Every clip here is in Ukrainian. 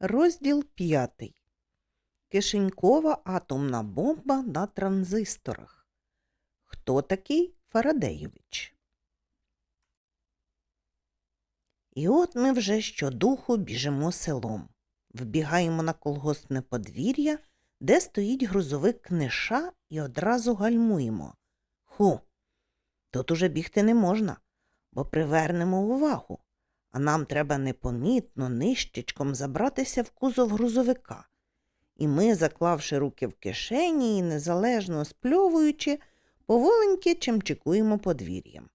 Розділ п'ятий. Кишенькова атомна бомба на транзисторах. Хто такий Фарадеєвич? І от ми вже щодуху біжимо селом. Вбігаємо на колгоспне подвір'я, де стоїть грузовик книша, і одразу гальмуємо. Ху, тут уже бігти не можна, бо привернемо увагу а нам треба непомітно нищечком забратися в кузов грузовика. І ми, заклавши руки в кишені і незалежно спльовуючи, поволеньки чимчикуємо подвір'ям.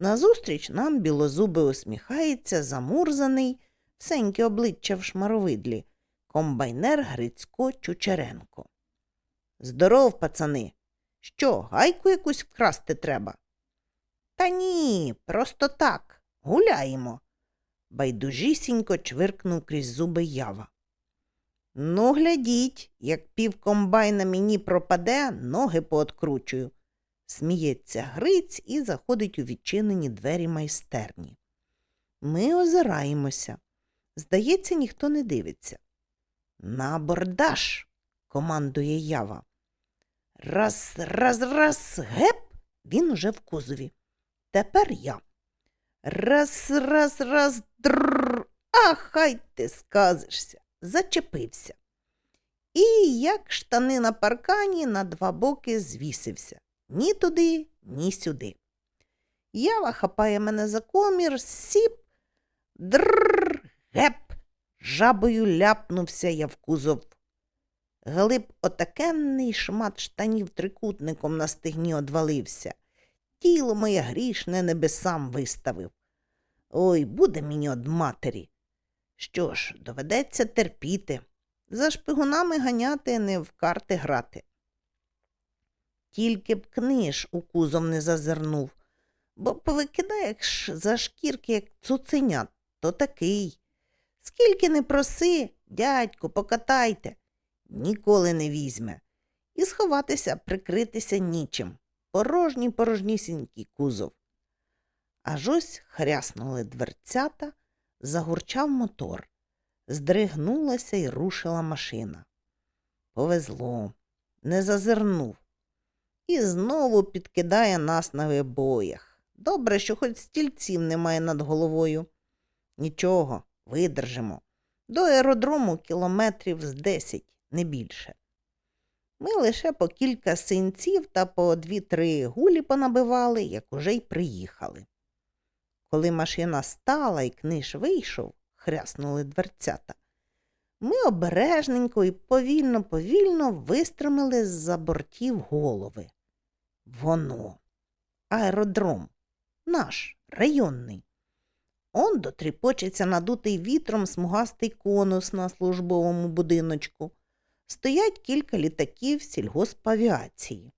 Назустріч нам білозуби усміхається замурзаний, всеньке обличчя в шмаровидлі, комбайнер Грицько Чучеренко. Здоров, пацани! Що, гайку якусь вкрасти треба? Та ні, просто так, гуляємо байдужісінько чвиркнув крізь зуби ява. Ну, глядіть, як пів комбайна мені пропаде, ноги пооткручую. Сміється Гриць і заходить у відчинені двері майстерні. Ми озираємося. Здається, ніхто не дивиться. На абордаж, командує ява. Раз, раз, раз, геп, він уже в кузові. Тепер я. Раз, раз, раз, дрррр. А хай ти сказишся, зачепився. І як штани на паркані на два боки звісився. Ні туди, ні сюди. Ява хапає мене за комір, сіп, дрррр, геп. Жабою ляпнувся я в кузов. Глиб отакенний шмат штанів трикутником на стегні одвалився. Тіло моє грішне небесам виставив. Ой, буде мені од матері. Що ж, доведеться терпіти, за шпигунами ганяти, не в карти грати. Тільки б книж у кузов не зазирнув, бо повикидає ж за шкірки, як цуценят, то такий. Скільки не проси, дядьку, покатайте, ніколи не візьме. І сховатися, прикритися нічим. Порожній порожнісінький кузов. Аж ось хряснули дверцята, загурчав мотор, здригнулася і рушила машина. Повезло, не зазирнув. І знову підкидає нас на вибоях. Добре, що хоч стільців немає над головою. Нічого, видержимо. До аеродрому кілометрів з десять, не більше. Ми лише по кілька синців та по дві-три гулі понабивали, як уже й приїхали. Коли машина стала і книж вийшов, хряснули дверцята, ми обережненько і повільно повільно вистромили з за бортів голови. Воно, аеродром, наш районний. Он дотріпочеться надутий вітром смугастий конус на службовому будиночку. Стоять кілька літаків сільгоспавіації.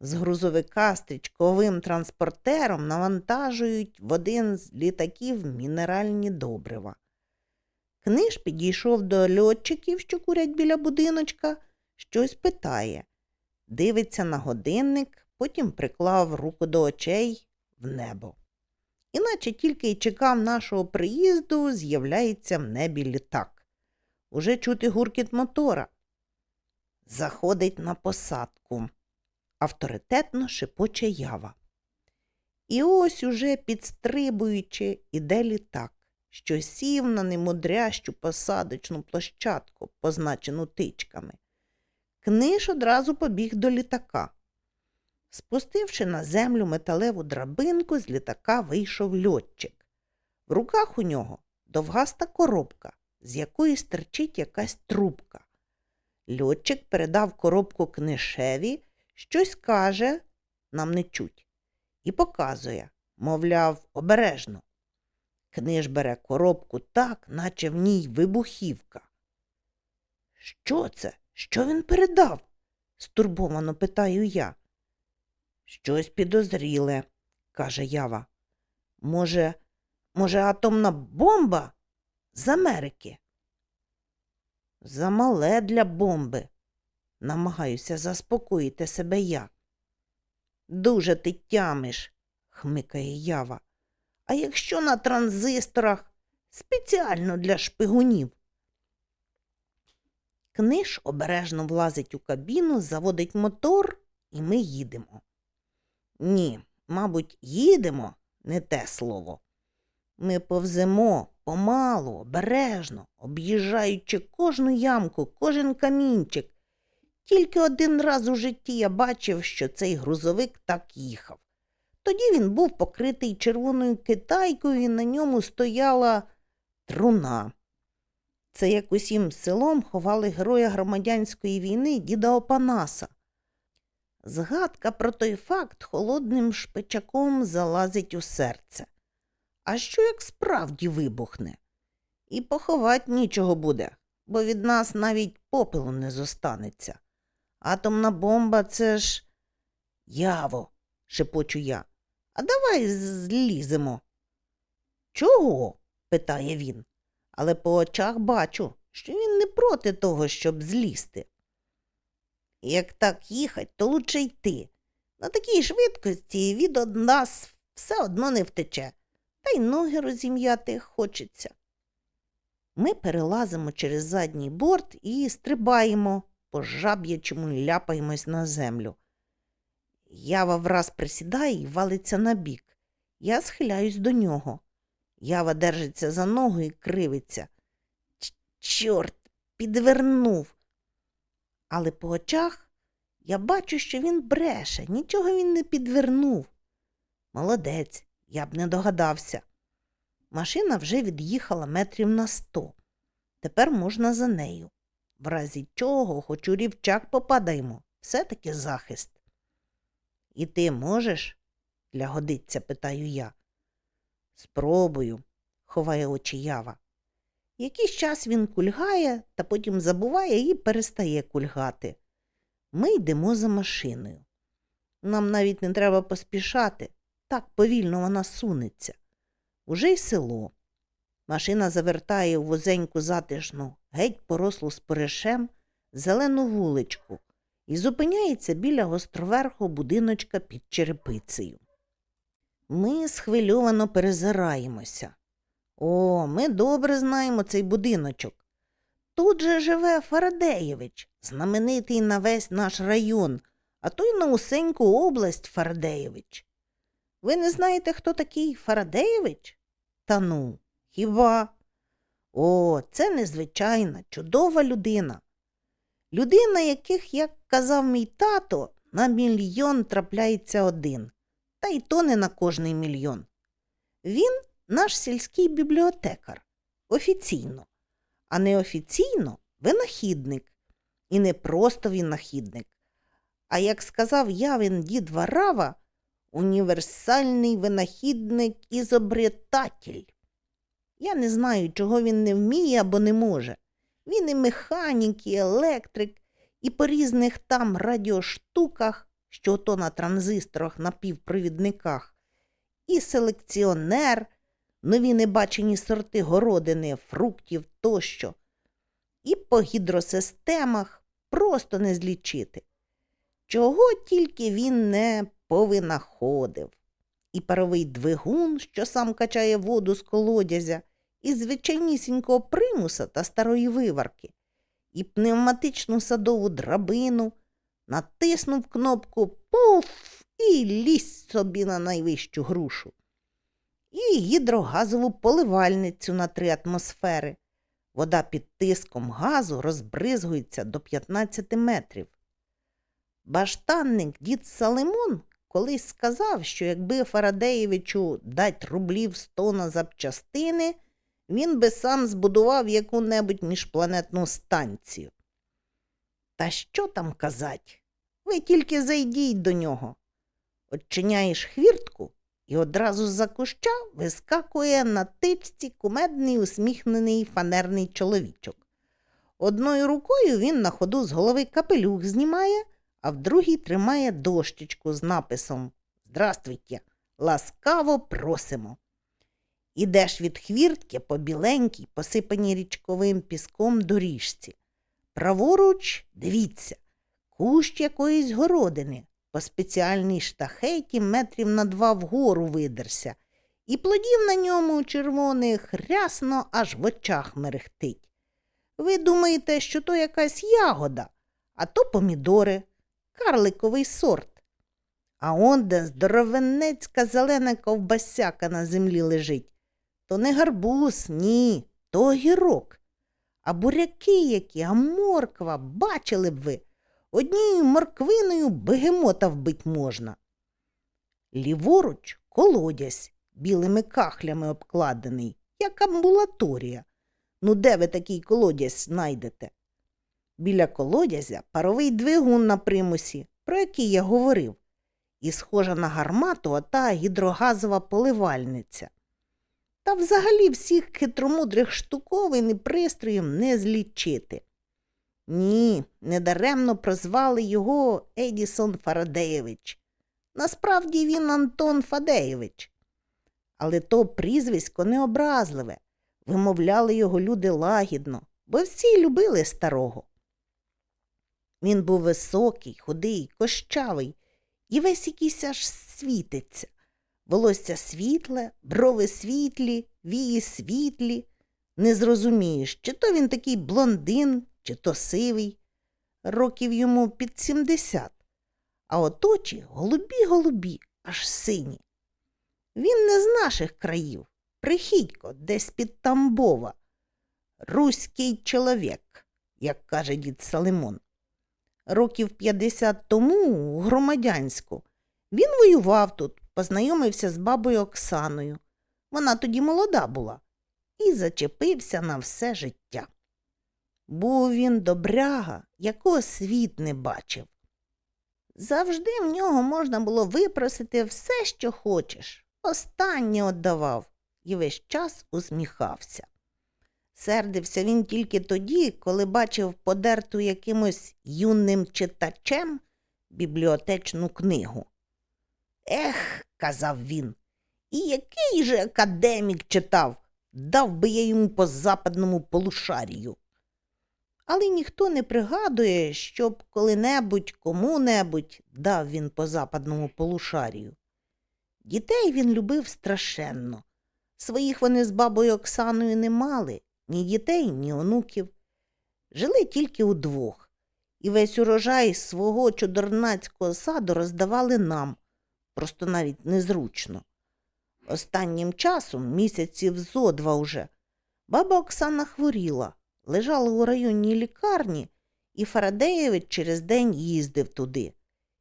З грузовика стрічковим транспортером навантажують в один з літаків мінеральні добрива. Книж підійшов до льотчиків, що курять біля будиночка, щось питає, дивиться на годинник, потім приклав руку до очей в небо. Іначе тільки й чекав нашого приїзду, з'являється в небі літак. Уже чути гуркіт мотора. Заходить на посадку авторитетно шепоче ява. І ось уже підстрибуючи, іде літак, що сів на немудрящу посадочну площадку, позначену тичками. Книж одразу побіг до літака. Спустивши на землю металеву драбинку, з літака вийшов льотчик. В руках у нього довгаста коробка, з якої стерчить якась трубка. Льотчик передав коробку книшеві, щось каже, нам не чуть, і показує, мовляв, обережно. Книж бере коробку так, наче в ній вибухівка. Що це? Що він передав? стурбовано питаю я. Щось підозріле, каже ява. Може, може, атомна бомба з Америки? Замале для бомби, намагаюся заспокоїти себе я. Дуже ти тямиш, хмикає ява. А якщо на транзисторах спеціально для шпигунів? Книж обережно влазить у кабіну, заводить мотор, і ми їдемо. Ні, мабуть, їдемо не те слово. Ми повземо помалу, обережно, об'їжджаючи кожну ямку, кожен камінчик. Тільки один раз у житті я бачив, що цей грузовик так їхав. Тоді він був покритий червоною китайкою, і на ньому стояла труна. Це як усім селом ховали героя громадянської війни діда Опанаса. Згадка про той факт холодним шпичаком залазить у серце. А що як справді вибухне? І поховать нічого буде, бо від нас навіть попелу не зостанеться. Атомна бомба це ж яво, шепочу я. А давай зліземо. Чого? питає він, але по очах бачу, що він не проти того, щоб злізти. Як так їхать, то лучше йти. На такій швидкості від нас все одно не втече, та й ноги розім'яти хочеться. Ми перелазимо через задній борт і стрибаємо, по жаб'ячому ляпаємось на землю. Ява враз присідає і валиться на бік. Я схиляюсь до нього. Ява держиться за ногу і кривиться. Чорт, підвернув. Але по очах я бачу, що він бреше, нічого він не підвернув. Молодець, я б не догадався. Машина вже від'їхала метрів на сто. Тепер можна за нею. В разі чого, хоч у рівчак попадаємо, все-таки захист. І ти можеш? лягодиться, питаю я. Спробую, ховає очі ява. Якийсь час він кульгає, та потім забуває і перестає кульгати. Ми йдемо за машиною. Нам навіть не треба поспішати, так повільно вона сунеться. Уже й село. Машина завертає у возеньку затишну, геть порослу споришем, зелену вуличку і зупиняється біля гостроверху будиночка під черепицею. Ми схвильовано перезираємося. О, ми добре знаємо цей будиночок. Тут же живе Фарадеєвич, знаменитий на весь наш район, а то й на усеньку область Фарадеєвич. Ви не знаєте, хто такий Фарадеєвич? Та ну, хіба? О, це незвичайна, чудова людина. Людина, яких, як казав мій тато, на мільйон трапляється один, та й то не на кожний мільйон. Він наш сільський бібліотекар офіційно, а неофіційно винахідник. І не просто винахідник, а як сказав явин дід Варава, універсальний винахідник ізобретатель. Я не знаю, чого він не вміє або не може. Він і механік, і електрик, і по різних там радіоштуках, що ото на транзисторах на півпровідниках, і селекціонер, нові небачені сорти городини, фруктів тощо, і по гідросистемах просто не злічити. Чого тільки він не повинаходив. І паровий двигун, що сам качає воду з колодязя, і звичайнісінького примуса та старої виварки, і пневматичну садову драбину, натиснув кнопку пуф і лізь собі на найвищу грушу. І гідрогазову поливальницю на три атмосфери. Вода під тиском газу розбризгується до 15 метрів. Баштанник дід Салимон колись сказав, що якби Фарадеєвичу дать рублів сто на запчастини, він би сам збудував яку-небудь міжпланетну станцію. Та що там казать? Ви тільки зайдіть до нього. Отчиняєш хвіртку, і одразу з-за куща вискакує на тичці кумедний усміхнений фанерний чоловічок. Одною рукою він на ходу з голови капелюх знімає, а в другій тримає дощечку з написом Здравствуйте, ласкаво просимо. Ідеш від хвіртки по біленькій, посипаній річковим піском доріжці. Праворуч, дивіться, кущ якоїсь городини по спеціальній штахеті метрів на два вгору видерся, і плодів на ньому червоних рясно аж в очах мерехтить. Ви думаєте, що то якась ягода, а то помідори, карликовий сорт. А он де здоровенецька зелена ковбасяка на землі лежить. То не гарбуз, ні, то огірок. А буряки які, а морква, бачили б ви, однією морквиною бегемота вбить можна. Ліворуч колодязь, білими кахлями обкладений, як амбулаторія. Ну, де ви такий колодязь знайдете? Біля колодязя паровий двигун на примусі, про який я говорив, і схожа на гармату ота гідрогазова поливальниця. Та взагалі всіх хитромудрих штуковин і пристроїв не злічити. Ні, недаремно прозвали його Едісон Фарадеєвич. Насправді він Антон Фадеєвич. Але то прізвисько необразливе. Вимовляли його люди лагідно, бо всі любили старого. Він був високий, худий, кощавий і весь якийсь аж світиться. Волосся світле, брови світлі, вії світлі. Не зрозумієш, чи то він такий блондин, чи то сивий. Років йому під сімдесят, а от очі голубі-голубі, аж сині. Він не з наших країв, прихідько, десь під Тамбова. Руський чоловік, як каже дід Салимон. Років 50 тому, у громадянську, він воював тут, познайомився з бабою Оксаною. Вона тоді молода була, і зачепився на все життя. Був він добряга, якого світ не бачив. Завжди в нього можна було випросити все, що хочеш. Останнє отдавав і весь час усміхався. Сердився він тільки тоді, коли бачив подерту якимось юним читачем бібліотечну книгу. Ех, казав він, і який же академік читав, дав би я йому по западному полушарію. Але ніхто не пригадує, щоб коли-небудь кому-небудь дав він по западному полушарію. Дітей він любив страшенно. Своїх вони з бабою Оксаною не мали, ні дітей, ні онуків. Жили тільки удвох, і весь урожай свого чудернацького саду роздавали нам, просто навіть незручно. Останнім часом, місяців зо два уже, баба Оксана хворіла, лежала у районній лікарні, і Фарадеєвич через день їздив туди.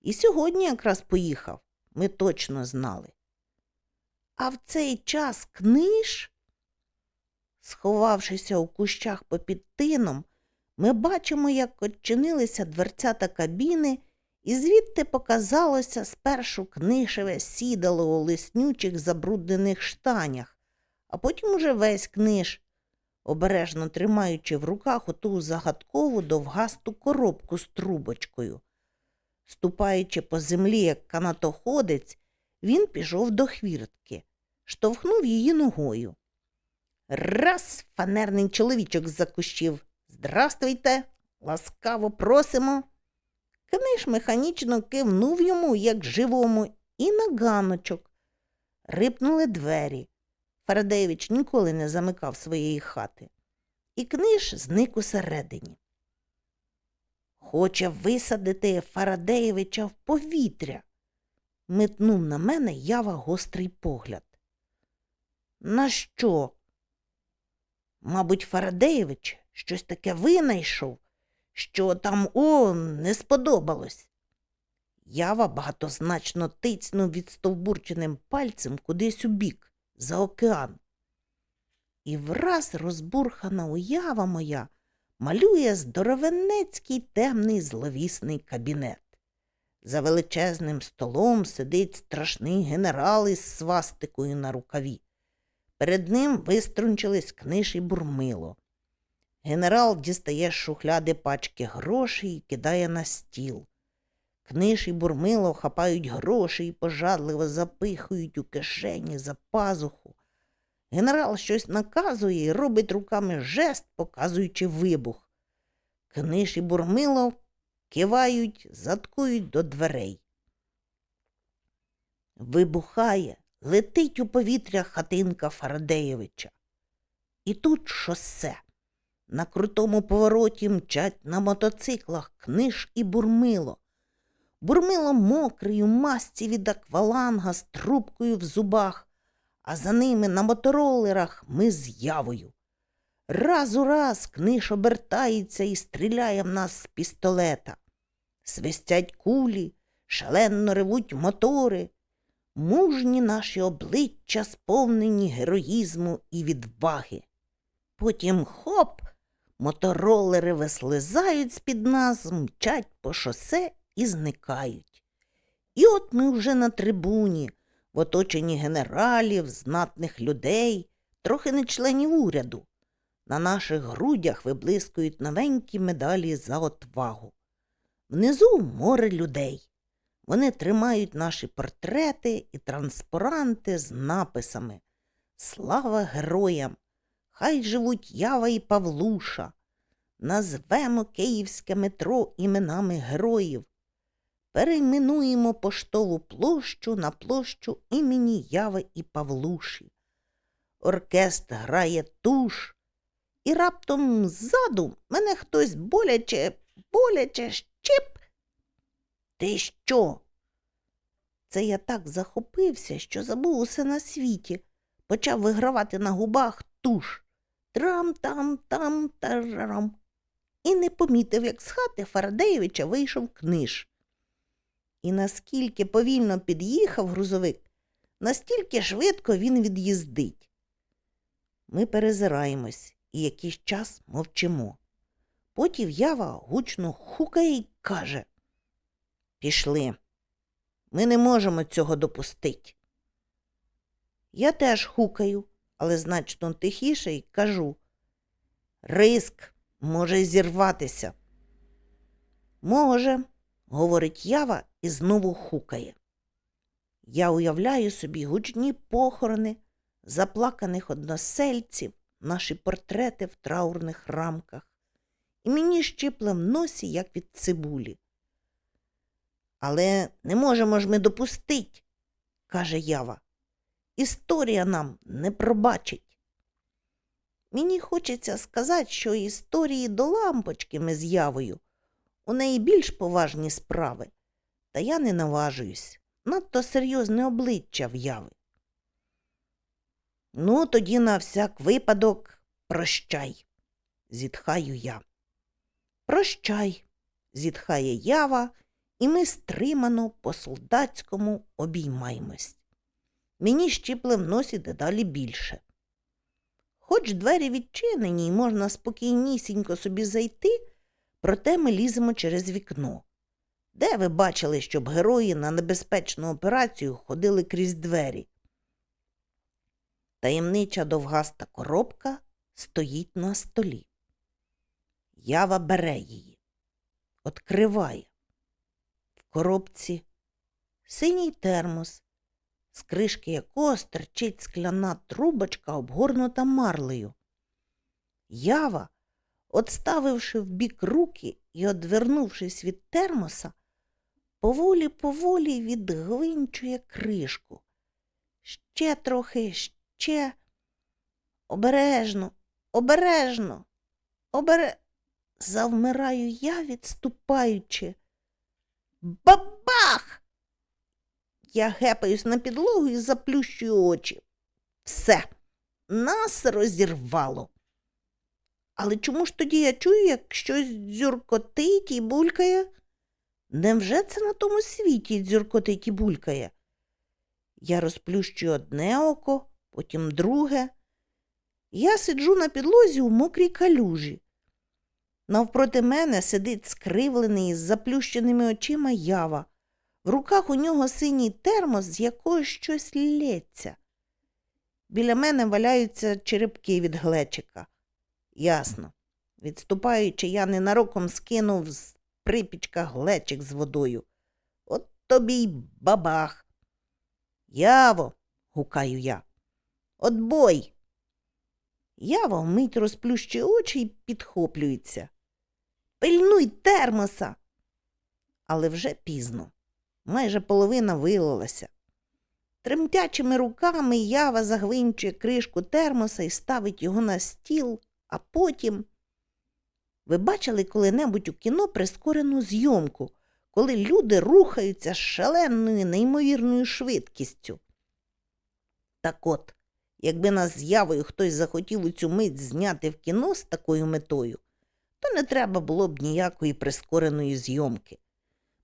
І сьогодні якраз поїхав, ми точно знали. А в цей час книж, сховавшися у кущах попід тином, ми бачимо, як odчинилися дверцята кабіни, і звідти показалося спершу книшеве сідало у лиснючих забруднених штанях, а потім уже весь книж, обережно тримаючи в руках оту загадкову довгасту коробку з трубочкою. Ступаючи по землі, як канатоходець, він пішов до хвіртки, штовхнув її ногою. Раз фанерний чоловічок з-за кущів. Ласкаво просимо. Книж механічно кивнув йому, як живому, і на ганочок. Рипнули двері. Фарадеєвич ніколи не замикав своєї хати. І книж зник усередині. Хоче висадити Фарадеєвича в повітря. Метнув на мене ява гострий погляд. На що? Мабуть, Фарадеєвич щось таке винайшов, що там о не сподобалось. Ява багатозначно тицнув відстовбурченим пальцем кудись у бік, за океан. І враз розбурхана уява моя малює здоровенецький темний зловісний кабінет. За величезним столом сидить страшний генерал із свастикою на рукаві. Перед ним виструнчились книж і бурмило. Генерал дістає з шухляди пачки грошей і кидає на стіл. Книж і бурмило хапають гроші і пожадливо запихують у кишені за пазуху. Генерал щось наказує і робить руками жест, показуючи вибух. Книж і бурмило кивають, заткують до дверей. Вибухає, летить у повітря хатинка Фарадеєвича. І тут шосе. На крутому повороті мчать на мотоциклах книж і бурмило. Бурмило мокрий у масці від акваланга з трубкою в зубах, а за ними на моторолерах ми з явою. Раз у раз книж обертається і стріляє в нас з пістолета. Свистять кулі, шалено ревуть мотори. Мужні наші обличчя сповнені героїзму і відваги. Потім хоп, моторолери вислизають з-під нас, мчать по шосе і зникають. І от ми вже на трибуні, в оточенні генералів, знатних людей, трохи не членів уряду. На наших грудях виблискують новенькі медалі за отвагу. Внизу море людей. Вони тримають наші портрети і транспаранти з написами Слава героям! Хай живуть Ява і Павлуша. Назвемо київське метро іменами героїв. Перейменуємо поштову площу на площу імені Яви і Павлуші. Оркестр грає туш, і раптом ззаду мене хтось боляче, боляче щип. Ти що? Це я так захопився, що забув усе на світі, почав вигравати на губах туш. Трам-там-там-тарам. І не помітив, як з хати Фарадеєвича вийшов книж. І наскільки повільно під'їхав грузовик, настільки швидко він від'їздить. Ми перезираємось і якийсь час мовчимо. Потім ява гучно хукає й каже Пішли. Ми не можемо цього допустити. Я теж хукаю, але значно тихіше й кажу Риск може зірватися. Може, говорить ява і знову хукає. Я уявляю собі гучні похорони заплаканих односельців, наші портрети в траурних рамках, і мені щипле в носі, як від цибулі. Але не можемо ж ми допустить, каже ява. Історія нам не пробачить. Мені хочеться сказати, що історії до лампочки ми з явою. У неї більш поважні справи, та я не наважуюсь. Надто серйозне обличчя в яви. Ну, тоді на всяк випадок прощай, зітхаю я. Прощай, зітхає ява, і ми стримано по солдатському обіймаємось. Мені щипле в носі дедалі більше. Хоч двері відчинені і можна спокійнісінько собі зайти, проте ми ліземо через вікно. Де ви бачили, щоб герої на небезпечну операцію ходили крізь двері? Таємнича довгаста коробка стоїть на столі. Ява бере її, откриває. В коробці синій термос, з кришки якого стерчить скляна трубочка, обгорнута марлею. Ява, отставивши в бік руки і одвернувшись від термоса, поволі поволі відгвинчує кришку. Ще трохи, ще. Обережно, обережно, обере. Завмираю я, відступаючи. Бабах! Я гепаюсь на підлогу і заплющую очі. Все, нас розірвало. Але чому ж тоді я чую, як щось дзюркотить і булькає? Невже це на тому світі дзюркотить і булькає? Я розплющую одне око, потім друге. Я сиджу на підлозі у мокрій калюжі. Навпроти мене сидить скривлений з заплющеними очима ява. В руках у нього синій термос, з якого щось лється. Біля мене валяються черепки від глечика. Ясно. Відступаючи, я ненароком скинув з припічка глечик з водою. От тобі й бабах. Яво, гукаю я. Отбой. Ява вмить розплющує очі і підхоплюється. Пильнуй термоса. Але вже пізно. Майже половина вилилася. Тремтячими руками ява загвинчує кришку термоса і ставить його на стіл, а потім Ви бачили коли-небудь у кіно прискорену зйомку, коли люди рухаються з шаленою неймовірною швидкістю? Так от, якби нас з'явою хтось захотів у цю мить зняти в кіно з такою метою, то не треба було б ніякої прискореної зйомки.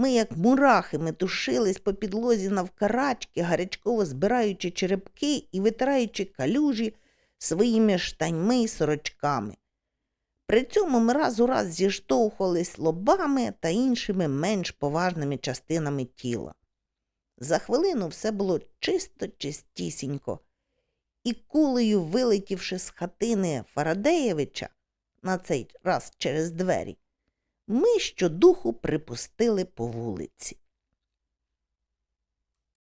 Ми, як мурахи, метушились по підлозі навкарачки, гарячково збираючи черепки і витираючи калюжі своїми штаньми й сорочками. При цьому ми раз у раз зіштовхувались лобами та іншими менш поважними частинами тіла. За хвилину все було чисто чистісінько, і кулею, вилетівши з хатини Фарадеєвича, на цей раз через двері, ми щодуху припустили по вулиці.